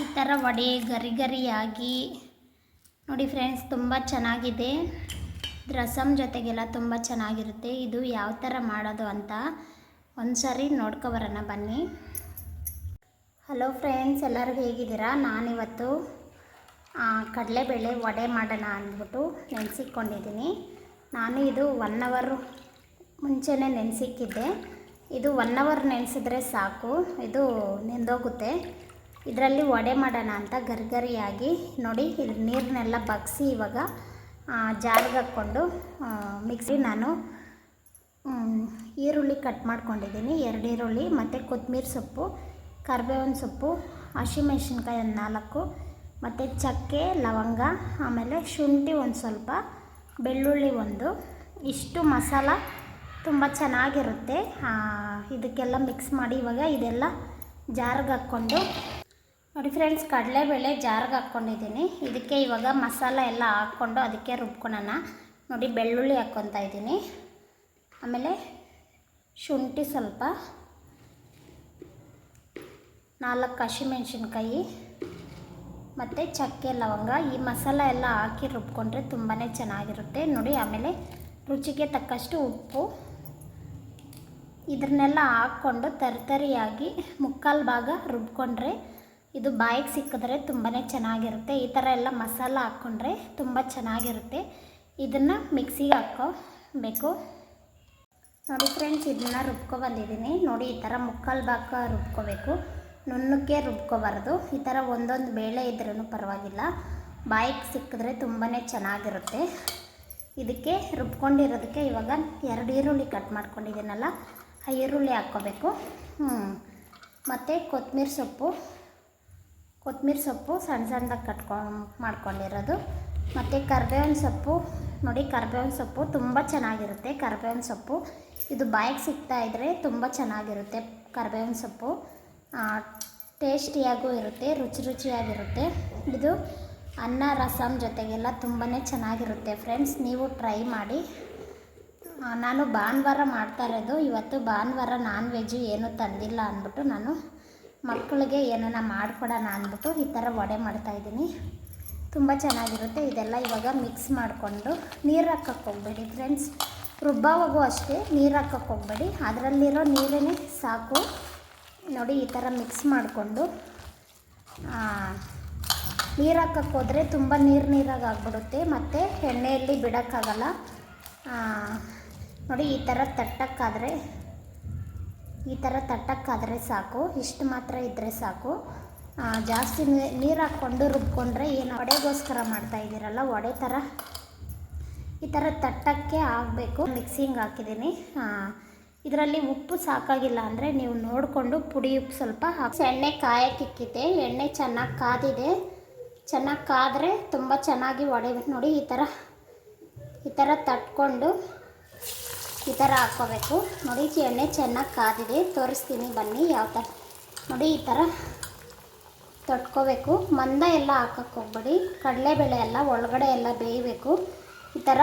ಈ ಥರ ವಡೆ ಗರಿ ಗರಿಯಾಗಿ ನೋಡಿ ಫ್ರೆಂಡ್ಸ್, ತುಂಬ ಚೆನ್ನಾಗಿದೆ. ರಸಮ್ ಜೊತೆಗೆಲ್ಲ ತುಂಬ ಚೆನ್ನಾಗಿರುತ್ತೆ. ಇದು ಯಾವ ಥರ ಮಾಡೋದು ಅಂತ ಒಂದು ಸಾರಿ ನೋಡ್ಕೊಬರೋಣ ಬನ್ನಿ. ಹಲೋ ಫ್ರೆಂಡ್ಸ್ ಎಲ್ಲರಿಗೂ ಹೇಗಿದ್ದೀರಾ? ನಾನಿವತ್ತು ಕಡಲೆಬೇಳೆ ವಡೆ ಮಾಡೋಣ ಅಂದ್ಬಿಟ್ಟು ನೆನೆಸಿಕೊಂಡಿದ್ದೀನಿ ನಾನು ಇದು ಒನ್ ಅವರ್ ಮುಂಚೆನೇ ನೆನೆಸಿಕ್ಕಿದ್ದೆ. ಇದು ಒನ್ ಅವರ್ ನೆನೆಸಿದ್ರೆ ಸಾಕು. ಇದು ನೆಂದೋಗುತ್ತೆ. ಇದರಲ್ಲಿ ವಡೆ ಮಾಡೋಣ ಅಂತ ಗರಿಗರಿಯಾಗಿ ನೋಡಿ ಇದು ನೀರನ್ನೆಲ್ಲ ಬಗ್ಸಿ ಇವಾಗ ಜಾರಿಗೆ ಹಾಕ್ಕೊಂಡು ಮಿಕ್ಸಿ ನಾನು ಈರುಳ್ಳಿ ಕಟ್ ಮಾಡ್ಕೊಂಡಿದ್ದೀನಿ. ಎರಡು ಈರುಳ್ಳಿ, ಮತ್ತು ಕೊತ್ತಂಬರಿ ಸೊಪ್ಪು, ಕರಿಬೇವಿನ ಸೊಪ್ಪು, ಹಸಿಮೆಣ್ಸಿನ್ಕಾಯಿ ಒಂದು ನಾಲ್ಕು, ಮತ್ತು ಚಕ್ಕೆ, ಲವಂಗ, ಆಮೇಲೆ ಶುಂಠಿ ಒಂದು ಸ್ವಲ್ಪ, ಬೆಳ್ಳುಳ್ಳಿ ಒಂದು. ಇಷ್ಟು ಮಸಾಲ ತುಂಬ ಚೆನ್ನಾಗಿರುತ್ತೆ. ಇದಕ್ಕೆಲ್ಲ ಮಿಕ್ಸ್ ಮಾಡಿ ಇವಾಗ ಇದೆಲ್ಲ ಜಾರಿಗೆ ಹಾಕ್ಕೊಂಡು ನೋಡಿ ಫ್ರೆಂಡ್ಸ್ ಕಡಲೆಬೇಳೆ ಜಾರ್ಗೆ ಹಾಕ್ಕೊಂಡಿದ್ದೀನಿ. ಇದಕ್ಕೆ ಇವಾಗ ಮಸಾಲ ಎಲ್ಲ ಹಾಕ್ಕೊಂಡು ಅದಕ್ಕೆ ರುಬ್ಕೊಳೋಣ. ನೋಡಿ ಬೆಳ್ಳುಳ್ಳಿ ಹಾಕ್ಕೊತಾ ಇದ್ದೀನಿ. ಆಮೇಲೆ ಶುಂಠಿ ಸ್ವಲ್ಪ. ನಾಲ್ಕು ಹಸಿಮೆಣ್ಸಿನ್ಕಾಯಿ ಮತ್ತು ಚಕ್ಕೆ ಲವಂಗ. ಈ ಮಸಾಲ ಎಲ್ಲ ಹಾಕಿ ರುಬ್ಕೊಂಡ್ರೆ ತುಂಬಾ ಚೆನ್ನಾಗಿರುತ್ತೆ. ನೋಡಿ ಆಮೇಲೆ ರುಚಿಗೆ ತಕ್ಕಷ್ಟು ಉಪ್ಪು. ಇದನ್ನೆಲ್ಲ ಹಾಕ್ಕೊಂಡು ತರಿತರಿಯಾಗಿ ಮುಕ್ಕಾಲು ಭಾಗ ರುಬ್ಕೊಂಡ್ರೆ ಇದು ಬಾಯಿಗೆ ಸಿಕ್ಕಿದ್ರೆ ತುಂಬಾ ಚೆನ್ನಾಗಿರುತ್ತೆ. ಈ ಥರ ಎಲ್ಲ ಮಸಾಲ ಹಾಕ್ಕೊಂಡ್ರೆ ತುಂಬ ಚೆನ್ನಾಗಿರುತ್ತೆ. ಇದನ್ನು ಮಿಕ್ಸಿಗೆ ಹಾಕ್ಕೋಬೇಕು. ನೋಡಿ ಫ್ರೆಂಡ್ಸ್, ಇದನ್ನು ರುಬ್ಕೊ ಬಂದಿದ್ದೀನಿ ನೋಡಿ, ಈ ಥರ ಮುಕ್ಕಾಲು ಭಾಗ ರುಬ್ಕೋಬೇಕು. ನುಣ್ಣಕ್ಕೆ ರುಬ್ಕೋಬಾರ್ದು. ಈ ಥರ ಒಂದೊಂದು ಬೇಳೆ ಇದ್ರೂ ಪರವಾಗಿಲ್ಲ. ಬಾಯಿಗೆ ಸಿಕ್ಕಿದ್ರೆ ತುಂಬಾ ಚೆನ್ನಾಗಿರುತ್ತೆ. ಇದಕ್ಕೆ ರುಬ್ಕೊಂಡಿರೋದಕ್ಕೆ ಇವಾಗ ಎರಡು ಈರುಳ್ಳಿ ಕಟ್ ಮಾಡ್ಕೊಂಡಿದ್ದೀನಲ್ಲ, ಆ ಈರುಳ್ಳಿ ಹಾಕ್ಕೋಬೇಕು. ಹ್ಞೂ ಮತ್ತು ಕೊತ್ತಂಬರಿ ಸೊಪ್ಪು. ಕೊತ್ತಂಬರಿ ಸೊಪ್ಪು ಸಣ್ಣ ಸಣ್ಣದಾಗಿ ಕಟ್ಕೊಂಡು ಮಾಡ್ಕೊಂಡಿರೋದು. ಮತ್ತು ಕರ್ಬೇವಿನ ಸೊಪ್ಪು, ನೋಡಿ ಕರ್ಬೇವಿನ ಸೊಪ್ಪು ತುಂಬ ಚೆನ್ನಾಗಿರುತ್ತೆ. ಕರ್ಬೇವಿನ ಸೊಪ್ಪು, ಇದು ಬಾಯಿಗೆ ಸಿಗ್ತಾ ಇದ್ದರೆ ತುಂಬ ಚೆನ್ನಾಗಿರುತ್ತೆ ಕರ್ಬೇವಿನ ಸೊಪ್ಪು. ಟೇಸ್ಟಿಯಾಗೂ ಇರುತ್ತೆ, ರುಚಿ ರುಚಿಯಾಗಿರುತ್ತೆ. ಇದು ಅನ್ನ ರಸಮ್ ಜೊತೆಗೆಲ್ಲ ತುಂಬಾ ಚೆನ್ನಾಗಿರುತ್ತೆ ಫ್ರೆಂಡ್ಸ್, ನೀವು ಟ್ರೈ ಮಾಡಿ. ನಾನು ಭಾನುವಾರ ಮಾಡ್ತಾ ಇರೋದು. ಇವತ್ತು ಭಾನುವಾರ ನಾನ್ ವೆಜ್ಜು ಏನೂ ತಂದಿಲ್ಲ ಅಂದ್ಬಿಟ್ಟು ನಾನು ಮಕ್ಕಳಿಗೆ ಏನನ್ನ ಮಾಡಿಕೊಡೋಣ ಅಂದ್ಬಿಟ್ಟು ಈ ಥರ ವಡೆ ಮಾಡ್ತಾಯಿದ್ದೀನಿ ತುಂಬ ಚೆನ್ನಾಗಿರುತ್ತೆ. ಇದೆಲ್ಲ ಇವಾಗ ಮಿಕ್ಸ್ ಮಾಡಿಕೊಂಡು ನೀರು ಹಾಕಕ್ಕೆ ಹೋಗ್ಬೇಡಿ ಫ್ರೆಂಡ್ಸ್ ರುಬ್ಬಾವಾಗೂ ಅಷ್ಟೇ ನೀರು ಹಾಕಕ್ಕೆ ಹೋಗ್ಬೇಡಿ. ಅದರಲ್ಲಿರೋ ನೀರೇ ಸಾಕು. ನೋಡಿ ಈ ಥರ ಮಿಕ್ಸ್ ಮಾಡಿಕೊಂಡು ನೀರು ಹಾಕಕ್ಕೆ ಹೋದರೆ ತುಂಬ ನೀರು ನೀರಾಗಿ ಆಗ್ಬಿಡುತ್ತೆ. ಮತ್ತು ಎಣ್ಣೆಯಲ್ಲಿ ಬಿಡೋಕ್ಕಾಗಲ್ಲ. ನೋಡಿ ಈ ಥರ ತಟ್ಟಕ್ಕಾದರೆ ಈ ಥರ ತಟ್ಟಕ್ಕಾದರೆ ಸಾಕು, ಇಷ್ಟು ಮಾತ್ರ ಇದ್ದರೆ ಸಾಕು. ಜಾಸ್ತಿ ನೀರು ಹಾಕ್ಕೊಂಡು ರುಬ್ಕೊಂಡ್ರೆ ಏನು ವಡೆಗೋಸ್ಕರ ಮಾಡ್ತಾ ಇದ್ದೀರಲ್ಲ, ವಡೆ ಥರ ಈ ಥರ ತಟ್ಟಕ್ಕೆ ಆಗಬೇಕು. ಮಿಕ್ಸಿಂಗ್ ಹಾಕಿದ್ದೀನಿ. ಇದರಲ್ಲಿ ಉಪ್ಪು ಸಾಕಾಗಿಲ್ಲ ಅಂದರೆ ನೀವು ನೋಡಿಕೊಂಡು ಪುಡಿ ಉಪ್ಪು ಸ್ವಲ್ಪ ಹಾಕಿ ಎಣ್ಣೆ ಕಾಯಕ್ಕಿಕ್ಕಿದ್ದೆ ಎಣ್ಣೆ ಚೆನ್ನಾಗಿ ಕಾದಿದೆ. ಚೆನ್ನಾಗಿ ಕಾದರೆ ತುಂಬ ಚೆನ್ನಾಗಿ ವಡೆ ನೋಡಿ ಈ ಥರ ಈ ಥರ ತಟ್ಕೊಂಡು ಈ ಥರ ಹಾಕ್ಕೋಬೇಕು. ನೋಡಿ ಎಣ್ಣೆ ಚೆನ್ನಾಗಿ ಕಾದಿದೆ. ತೋರಿಸ್ತೀನಿ ಬನ್ನಿ ಯಾವ ಥರ ನೋಡಿ, ಈ ಥರ ತೊಟ್ಕೋಬೇಕು. ಮಂದ ಎಲ್ಲ ಹಾಕಕ್ಕೆ ಹೋಗ್ಬೇಡಿ. ಕಡಲೆಬೇಳೆ ಎಲ್ಲ ಒಳಗಡೆ ಎಲ್ಲ ಬೇಯಬೇಕು. ಈ ಥರ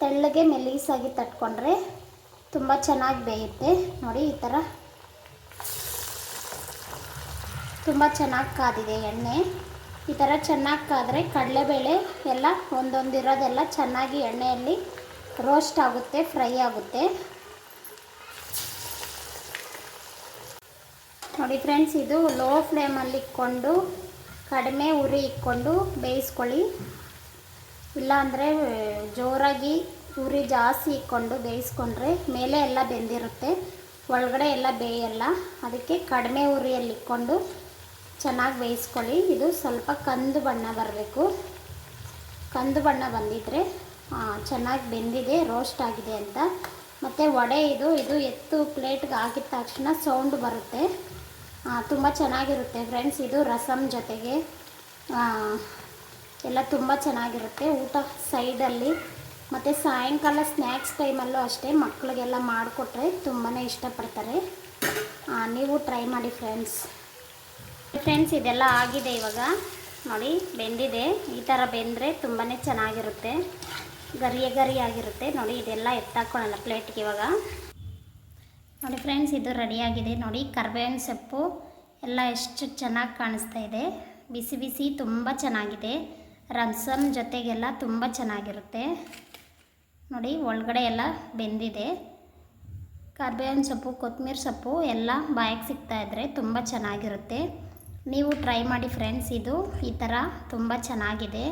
ತೆಳ್ಳಗೆ ಮೆಲೀಸಾಗಿ ತಟ್ಕೊಂಡ್ರೆ ತುಂಬ ಚೆನ್ನಾಗಿ ಬೇಯುತ್ತೆ. ನೋಡಿ, ಈ ಥರ ತುಂಬ ಚೆನ್ನಾಗಿ ಕಾದಿದೆ ಎಣ್ಣೆ. ಈ ಥರ ಚೆನ್ನಾಗಿ ಕಾದರೆ ಕಡಲೆಬೇಳೆ ಎಲ್ಲ ಒಂದೊಂದಿರೋದೆಲ್ಲ ಚೆನ್ನಾಗಿ ಎಣ್ಣೆಯಲ್ಲಿ ರೋಸ್ಟ್ ಆಗುತ್ತೆ, ಫ್ರೈ ಆಗುತ್ತೆ. ನೋಡಿ ಫ್ರೆಂಡ್ಸ್, ಇದು ಲೋ ಫ್ಲೇಮಲ್ಲಿ ಇಟ್ಕೊಂಡು ಕಡಿಮೆ ಉರಿ ಇಟ್ಕೊಂಡು ಬೇಯಿಸ್ಕೊಳ್ಳಿ. ಇಲ್ಲಾಂದರೆ ಜೋರಾಗಿ ಉರಿ ಜಾಸ್ತಿ ಇಟ್ಕೊಂಡು ಬೇಯಿಸ್ಕೊಂಡ್ರೆ ಮೇಲೆ ಎಲ್ಲ ಬೆಂದಿರುತ್ತೆ, ಒಳಗಡೆ ಎಲ್ಲ ಬೇಯಲ್ಲ. ಅದಕ್ಕೆ ಕಡಿಮೆ ಉರಿಯಲ್ಲಿ ಇಟ್ಕೊಂಡು ಚೆನ್ನಾಗಿ ಬೇಯಿಸ್ಕೊಳ್ಳಿ. ಇದು ಸ್ವಲ್ಪ ಕಂದು ಬಣ್ಣ ಬರಬೇಕು. ಕಂದು ಬಣ್ಣ ಬಂದಿದ್ದರೆ ಚೆನ್ನಾಗಿ ಬೆಂದಿದೆ ರೋಸ್ಟ್ ಆಗಿದೆ ಅಂತ. ಮತ್ತು ವಡೆ ಇದು ಇದು ಎತ್ತು ಪ್ಲೇಟ್ಗೆ ಹಾಕಿದ ತಕ್ಷಣ ಸೌಂಡ್ ಬರುತ್ತೆ. ತುಂಬ ಚೆನ್ನಾಗಿರುತ್ತೆ ಫ್ರೆಂಡ್ಸ್ ಇದು ರಸಮ್ ಜೊತೆಗೆ. ಎಲ್ಲ ತುಂಬ ಚೆನ್ನಾಗಿರುತ್ತೆ ಊಟ ಸೈಡಲ್ಲಿ ಮತ್ತು ಸಾಯಂಕಾಲ ಸ್ನ್ಯಾಕ್ಸ್ ಟೈಮಲ್ಲೂ ಅಷ್ಟೇ ಮಕ್ಕಳಿಗೆಲ್ಲ ಮಾಡಿಕೊಟ್ರೆ ತುಂಬಾ ಇಷ್ಟಪಡ್ತಾರೆ. ನೀವು ಟ್ರೈ ಮಾಡಿ ಫ್ರೆಂಡ್ಸ್ ಫ್ರೆಂಡ್ಸ್ ಇದೆಲ್ಲ ಆಗಿದೆ ಇವಾಗ. ನೋಡಿ, ಬೆಂದಿದೆ. ಈ ಥರ ಬೆಂದರೆ ತುಂಬಾ ಚೆನ್ನಾಗಿರುತ್ತೆ. ಗರಿಯ ಗರಿ ಆಗಿರುತ್ತೆ ನೋಡಿ, ಇದೆಲ್ಲ ಎತ್ತಾಕೊಳ್ಳೋಣ ಪ್ಲೇಟ್ಗೆ ಇವಾಗ. ನೋಡಿ ಫ್ರೆಂಡ್ಸ್, ಇದು ರೆಡಿಯಾಗಿದೆ. ನೋಡಿ, ಕರ್ಬೇವಿನ ಸೊಪ್ಪು ಎಲ್ಲ ಎಷ್ಟು ಚೆನ್ನಾಗಿ ಕಾಣಿಸ್ತಾ ಇದೆ. ಬಿಸಿ ಬಿಸಿ ತುಂಬ ಚೆನ್ನಾಗಿದೆ. ರಸಮ್ ಜೊತೆಗೆಲ್ಲ ತುಂಬ ಚೆನ್ನಾಗಿರುತ್ತೆ. ನೋಡಿ, ಒಳಗಡೆ ಎಲ್ಲ ಬೆಂದಿದೆ. ಕರ್ಬೇವಿನ ಸೊಪ್ಪು ಕೊತ್ತಂಬರಿ ಸೊಪ್ಪು ಎಲ್ಲ ಬಾಯಿಗೆ ಸಿಗ್ತಾ ಇದ್ದರೆ ತುಂಬ ಚೆನ್ನಾಗಿರುತ್ತೆ. ನೀವು ಟ್ರೈ ಮಾಡಿ ಫ್ರೆಂಡ್ಸ್, ಇದು ಈ ಥರ ತುಂಬ ಚೆನ್ನಾಗಿದೆ.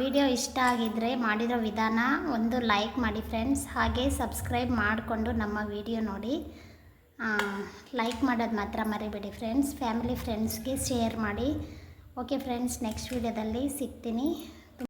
ವಿಡಿಯೋ ಇಷ್ಟ ಆಗಿದ್ದರೆ ಮಾಡಿರೋ ವಿಧಾನ ಒಂದು ಲೈಕ್ ಮಾಡಿ ಫ್ರೆಂಡ್ಸ್. ಹಾಗೆ ಸಬ್ಸ್ಕ್ರೈಬ್ ಮಾಡಿಕೊಂಡು ನಮ್ಮ ವಿಡಿಯೋ ನೋಡಿ. ಲೈಕ್ ಮಾಡೋದು ಮಾತ್ರ ಮರಿಬೇಡಿ ಫ್ರೆಂಡ್ಸ್. ಫ್ಯಾಮಿಲಿ ಫ್ರೆಂಡ್ಸ್ಗೆ ಶೇರ್ ಮಾಡಿ. ಓಕೆ ಫ್ರೆಂಡ್ಸ್, ನೆಕ್ಸ್ಟ್ ವಿಡಿಯೋದಲ್ಲಿ ಸಿಗ್ತೀನಿ.